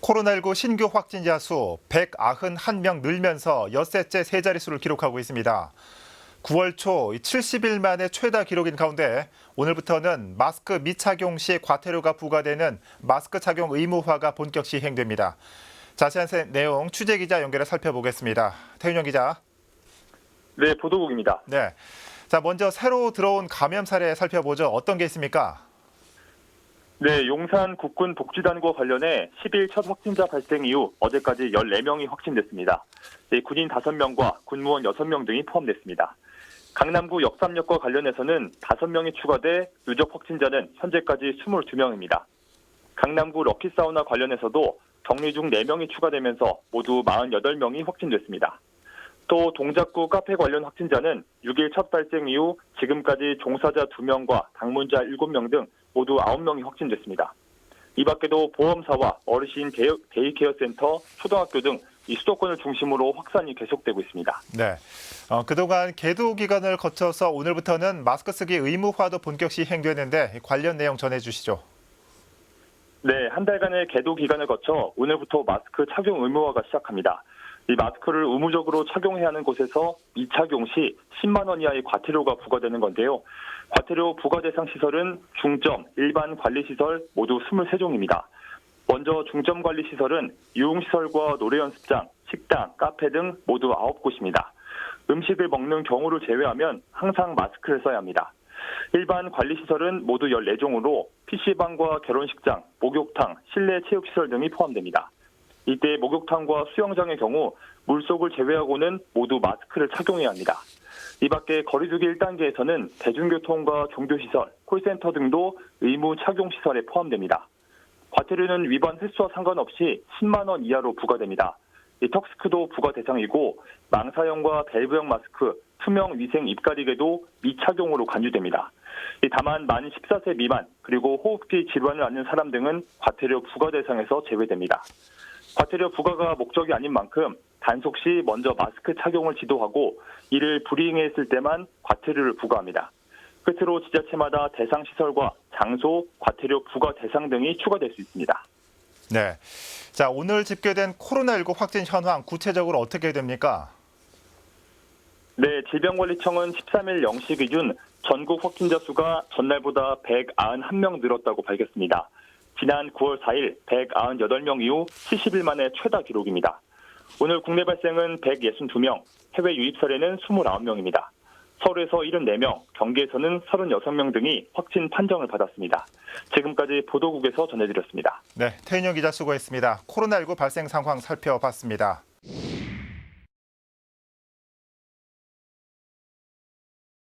코로나19 신규 확진자 수 191명 늘면서 엿새째 세 자릿수를 기록하고 있습니다. 9월 초 70일 만에 최다 기록인 가운데 오늘부터는 마스크 미착용 시 과태료가 부과되는 마스크 착용 의무화가 본격 시행됩니다. 자세한 세- 내용 취재 기자 연결해 살펴보겠습니다. 태윤영 기자. 네, 보도국입니다. 네. 자, 먼저 새로 들어온 감염 사례 살펴보죠. 어떤 게 있습니까? 네, 용산 국군 복지단과 관련해 10일 첫 확진자 발생 이후 어제까지 14명이 확진됐습니다. 네, 군인 5명과 군무원 6명 등이 포함됐습니다. 강남구 역삼역과 관련해서는 5명이 추가돼 누적 확진자는 현재까지 22명입니다. 강남구 럭키사우나 관련해서도 격리 중 4명이 추가되면서 모두 48명이 확진됐습니다. 또 동작구 카페 관련 확진자는 6일 첫 발생 이후 지금까지 종사자 2명과 방문자 7명 등 모두 9명이 확진됐습니다. 이 밖에도 보험사와 어르신 데이- 데이케어 센터, 초등학교 등 이 수도권을 중심으로 확산이 계속되고 있습니다. 네. 어, 그동안 계도 기간을 거쳐서 오늘부터는 마스크 쓰기 의무화도 본격 시행되는데 관련 내용 전해주시죠. 네, 한 달간의 계도 기간을 거쳐 오늘부터 마스크 착용 의무화가 시작합니다. 이 마스크를 의무적으로 착용해야 하는 곳에서 미착용 시 10만 원 이하의 과태료가 부과되는 건데요. 과태료 부과 대상 시설은 중점, 일반 관리 시설 모두 23종입니다. 먼저 중점 관리 시설은 유흥시설과 노래 연습장, 식당, 카페 등 모두 9곳입니다. 음식을 먹는 경우를 제외하면 항상 마스크를 써야 합니다. 일반 관리 시설은 모두 14종으로 PC방과 결혼식장, 목욕탕, 실내 체육시설 등이 포함됩니다. 이때 목욕탕과 수영장의 경우 물속을 제외하고는 모두 마스크를 착용해야 합니다. 이 밖에 거리두기 1단계에서는 대중교통과 종교시설, 콜센터 등도 의무 착용 시설에 포함됩니다. 과태료는 위반 횟수와 상관없이 10만 원 이하로 부과됩니다. 이 턱스크도 부과 대상이고 망사형과 밸브형 마스크, 투명 위생 입가리개도 미착용으로 간주됩니다. 이 다만 만 14세 미만 그리고 호흡기 질환을 앓는 사람 등은 과태료 부과 대상에서 제외됩니다. 과태료 부과가 목적이 아닌 만큼 단속 시 먼저 마스크 착용을 지도하고 이를 불이행했을 때만 과태료를 부과합니다. 끝으로 지자체마다 대상 시설과 장소, 과태료 부과 대상 등이 추가될 수 있습니다. 네. 자, 오늘 집계된 코로나19 확진 현황 구체적으로 어떻게 됩니까? 네, 질병관리청은 13일 0시 기준 전국 확진자 수가 전날보다 191명 늘었다고 밝혔습니다. 지난 9월 4일 198명 이후 70일 만에 최다 기록입니다. 오늘 국내 발생은 162명, 해외 유입 사례는 29명입니다. 서울에서 74명, 경기에서는 36명 등이 확진 판정을 받았습니다. 지금까지 보도국에서 전해드렸습니다. 네, 태윤영 기자 수고했습니다. 코로나19 발생 상황 살펴봤습니다.